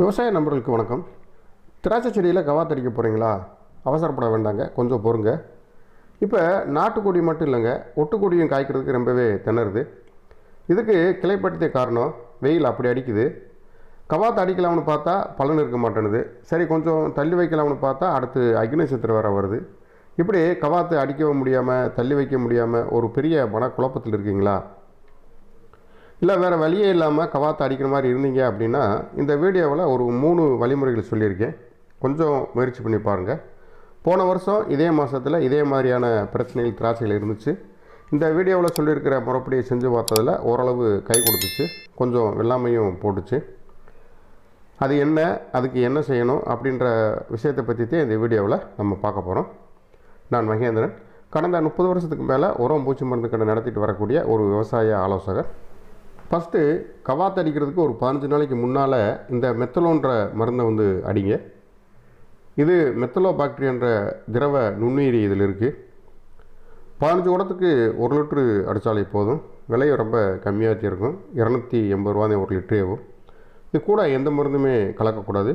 விவசாய நண்பர்களுக்கு வணக்கம். திராட்சை செடியில் கவாத்தடிக்க போகிறீங்களா அவசரப்பட வேண்டாங்க. கொஞ்சம் பொறுங்க. இப்போ நாட்டுக்கொடி மட்டும் இல்லைங்க. ஒட்டுக்கொடியும் காய்க்கிறதுக்கு ரொம்பவே திணறுது. இதுக்கு கிளைப்படுத்திய காரணம் வெயில் அப்படி அடிக்குது. கவாத்து அடிக்கலாம்னு பார்த்தா பலன் இருக்க மாட்டேனுது. சரி கொஞ்சம் தள்ளி வைக்கலாம்னு பார்த்தா அடுத்து அக்னி சித்திரை வேற வருது. இப்படி கவாத்து அடிக்கவும் முடியாமல் தள்ளி வைக்க முடியாமல் ஒரு பெரிய மனக்குழப்பத்தில் இருக்கீங்களா? இல்லை வேறு வழியே இல்லாமல் கவாத்தை அடிக்கிற மாதிரி இருந்தீங்க அப்படின்னா இந்த வீடியோவில் ஒரு மூணு வழிமுறைகள் சொல்லியிருக்கேன். கொஞ்சம் முயற்சி பண்ணி பாருங்கள் போன வருஷம் இதே மாதத்தில் இதே மாதிரியான பிரச்சனைகள் திராட்சைகள் இருந்துச்சு. இந்த வீடியோவில் சொல்லியிருக்கிற முறைப்படியை செஞ்சு பார்த்ததில் ஓரளவு கை கொடுத்துச்சு. கொஞ்சம் வெள்ளாமையும் போட்டுச்சு. அது என்ன அதுக்கு என்ன செய்யணும் அப்படின்ற விஷயத்தை பற்றி தான் இந்த வீடியோவில் நம்ம பார்க்க போகிறோம் நான் மகேந்திரன். கடந்த முப்பது வருஷத்துக்கு மேலே உரம் பூச்சி மருந்து கடை நடத்திட்டு வரக்கூடிய ஒரு விவசாய ஆலோசகர். ஃபஸ்ட்டு கவாத்து அடிக்கிறதுக்கு ஒரு பதினஞ்சு நாளைக்கு முன்னால் இந்த மெத்தலோன்ற மருந்தை வந்து அடிங்க. இது மெத்தலோ பாக்டீரியான்ற திரவ நுண்ணுயிரி இதில் இருக்குது பதினஞ்சு குடத்துக்கு ஒரு லிட்ரு அடித்தாலே போதும். விலையும் ரொம்ப கம்மியாக இருக்கும். இரநூத்தி எண்பது ரூபா ஒரு லிட்டரே ஆகும். இது கூட எந்த மருந்துமே கலக்கக்கூடாது.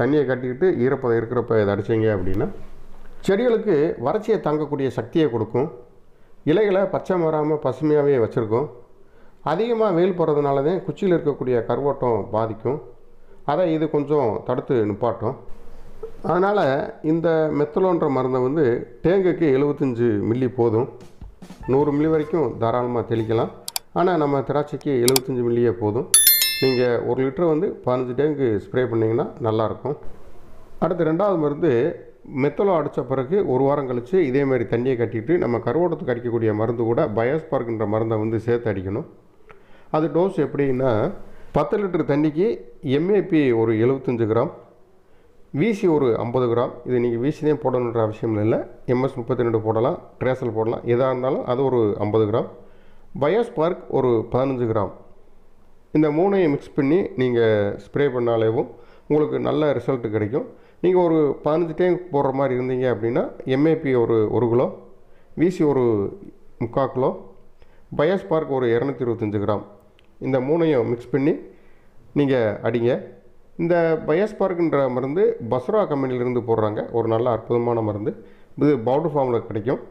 தண்ணியை கட்டிக்கிட்டு ஈரப்பதம் இருக்கிறப்ப இதை அடித்தீங்க அப்படின்னா செடிகளுக்கு வறட்சியை தாங்கக்கூடிய சக்தியை கொடுக்கும். இலைகளை பச்சை மாறாமல் பசுமையாகவே வச்சுருக்கோம். அதிகமாக வெயில் போடுறதுனால தான் குச்சியில் இருக்கக்கூடிய கருவோட்டம் பாதிக்கும். அதை இது கொஞ்சம் தடுத்து நிப்பாட்டும். அதனால் இந்த மெத்தலோன்ற மருந்தை வந்து டேங்குக்கு எழுபத்தஞ்சு மில்லி போதும். நூறு மில்லி வரைக்கும் தாராளமாக தெளிக்கலாம். ஆனால் நம்ம திராட்சைக்கு எழுபத்தஞ்சு மில்லியே போதும். நீங்கள் ஒரு லிட்டர் வந்து பதினஞ்சு டேங்கு ஸ்ப்ரே பண்ணிங்கன்னா நல்லாயிருக்கும். அடுத்து ரெண்டாவது மருந்து மெத்தலோ அடித்த பிறகு ஒரு வாரம் கழித்து இதே மாதிரி தண்ணியை கட்டிட்டு நம்ம கருவோட்டத்துக்கு அடிக்கக்கூடிய மருந்து கூட பயோஸ்பார்க்குன்ற மருந்தை வந்து சேர்த்து அடிக்கணும். அது டோஸ் எப்படின்னா பத்து லிட்டர் தண்ணிக்கு எம்ஏபி ஒரு எழுபத்தஞ்சு கிராம் விசி ஒரு ஐம்பது கிராம். இது நீங்கள் விசி தான் போடணுன்ற அவசியம் இல்லை. எம்எஸ் முப்பத்தி ரெண்டு போடலாம் ட்ரேசல் போடலாம். எதாக இருந்தாலும் அது ஒரு ஐம்பது கிராம். பயோஸ்பார்க் ஒரு பதினஞ்சு கிராம். இந்த மூணையும் மிக்ஸ் பண்ணி நீங்கள் ஸ்ப்ரே பண்ணாலேவும் உங்களுக்கு நல்ல ரிசல்ட் கிடைக்கும். நீங்கள் ஒரு பதினஞ்சு டேங்க் போடுற மாதிரி இருந்தீங்க அப்படின்னா எம்ஏபி ஒரு ஒரு கிலோ விசி ஒரு முக்கால் கிலோ பயோஸ்பார்க் ஒரு இரநூத்தி இருபத்தஞ்சி கிராம். இந்த மூணையும் மிக்ஸ் பண்ணி நீங்கள் அடிங்க. இந்த பயாஸ்பார்க்குன்ற மருந்து பஸ்ரா கம்பெனியிலேருந்து போடுறாங்க. ஒரு நல்ல அற்புதமான மருந்து. இது பவுடர் ஃபார்மில் கிடைக்கும்.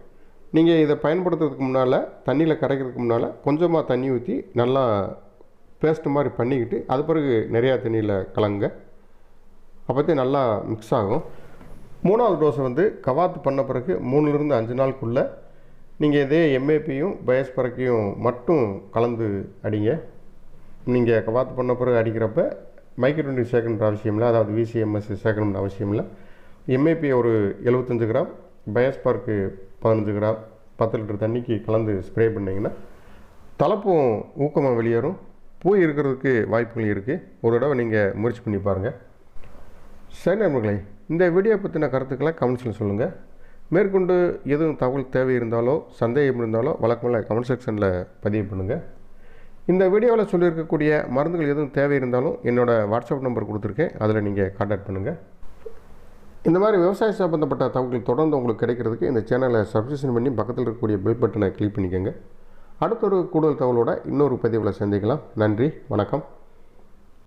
நீங்கள் இதை பயன்படுத்துறதுக்கு முன்னால் தண்ணியில் கரைக்கிறதுக்கு முன்னால் கொஞ்சமாக தண்ணி ஊற்றி நல்லா பேஸ்ட் மாதிரி பண்ணிக்கிட்டு அது பிறகு நிறையா தண்ணியில் கலங்க. அப்போத்தே நல்லா மிக்ஸ் ஆகும். மூணாவது டோஸை வந்து கவாத்து பண்ண பிறகு மூணுலேருந்து அஞ்சு நாளுக்குள்ளே நீங்கள் இதே எம்ஏபியும் பயோஸ்பரக்கையும் மட்டும் கலந்து அடிங்க. நீங்கள் பார்த்து பண்ண பிறகு அடிக்கிறப்ப மைக்ரோண்டி சேர்க்கணுன்ற அவசியம் இல்லை. அதாவது விசிஎம்எஸ் சேர்க்கணும்னு அவசியம் இல்லை. எம்ஏபி ஒரு எழுபத்தஞ்சு கிராம் பயோஸ்பார்க்கு பதினஞ்சு கிராம் பத்து லிட்டர் தண்ணிக்கு கலந்து ஸ்ப்ரே பண்ணிங்கன்னா தலைப்பும் ஊக்கமாக வெளியேறும். பூ இருக்கிறதுக்கு வாய்ப்புகள் இருக்குது ஒரு தடவை நீங்கள் முயற்சி பண்ணி பாருங்கள் சரி நண்பர்களே இந்த வீடியோ பற்றின கருத்துக்களை கமெண்ட்ஸில் சொல்லுங்கள் மேற்கொண்டு எதுவும் தகவல் தேவை இருந்தாலோ சந்தேகம் இருந்தாலோ வழக்கமில்ல கமெண்ட் செக்ஷனில் பதிவு பண்ணுங்கள் இந்த வீடியோவில் சொல்லியிருக்கக்கூடிய மருந்துகள் எதுவும் தேவை இருந்தாலும் என்னோடய வாட்ஸ்அப் நம்பர் கொடுத்துருக்கேன். அதில் நீங்கள் காண்டாக்ட் பண்ணுங்கள் இந்த மாதிரி விவசாய சம்பந்தப்பட்ட தகவல்கள் தொடர்ந்து உங்களுக்கு கிடைக்கிறதுக்கு இந்த சேனலை சப்ஸ்கிரிப்ஷன் பண்ணி பக்கத்தில் இருக்கக்கூடிய பெல் பட்டனை கிளிக் பண்ணிக்கோங்க. அடுத்த ஒரு கூடுதல் தகவலோட இன்னொரு பதிவில் சந்திக்கலாம். நன்றி வணக்கம்.